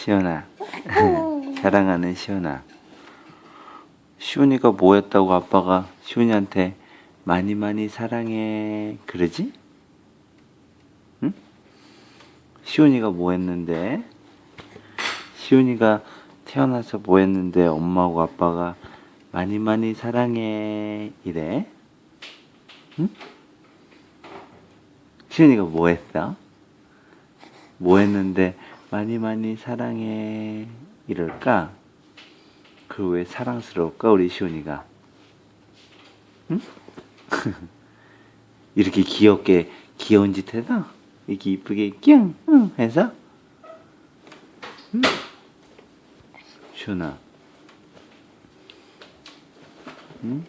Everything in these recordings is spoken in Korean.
시연아. 사랑하는 시연아. 시훈이가 뭐 했다고 아빠가 시훈이한테 많이 많이 사랑해 그러지? 응? 시훈이가 뭐 했는데? 시훈이가 태어나서 뭐 했는데 엄마하고 아빠가 많이 많이 사랑해 이래? 응? 시훈이가 뭐 했어? 뭐 했는데 많이 많이 사랑해 이럴까? 그 왜 사랑스러울까 우리 시훈이가? 응? 이렇게 귀엽게 귀여운 짓 해서 이렇게 이쁘게 끼응 응 해서 응? 시훈아 응?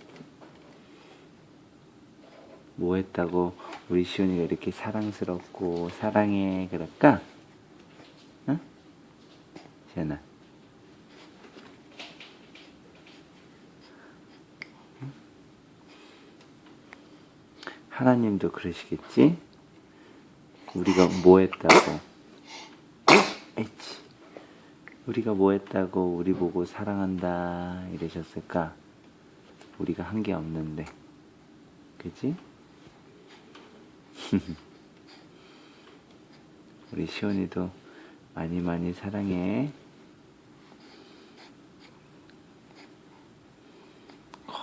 뭐 했다고 우리 시훈이가 이렇게 사랑스럽고 사랑해 그럴까? 응? 시훈아 하나님도 그러시겠지? 우리가 뭐 했다고? 에이치. 우리가 뭐 했다고 우리 보고 사랑한다 이러셨을까? 우리가 한 게 없는데. 그지? 우리 시온이도 많이 많이 사랑해.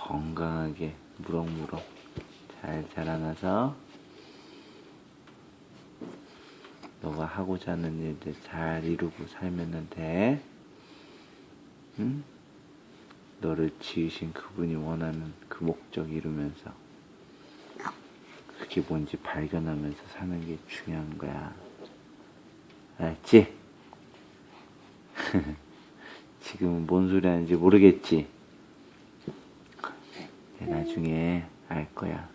건강하게 무럭무럭 잘 자라나서 너가 하고자 하는 일들 잘 이루고 살면 돼. 응? 너를 지으신 그분이 원하는 그 목적 이루면서 그게 뭔지 발견하면서 사는 게 중요한 거야. 알았지? 지금은 뭔 소리 하는지 모르겠지? 내 나중에 알 거야.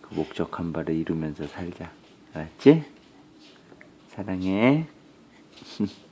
그 목적한 바를 이루면서 살자. 알았지? 사랑해.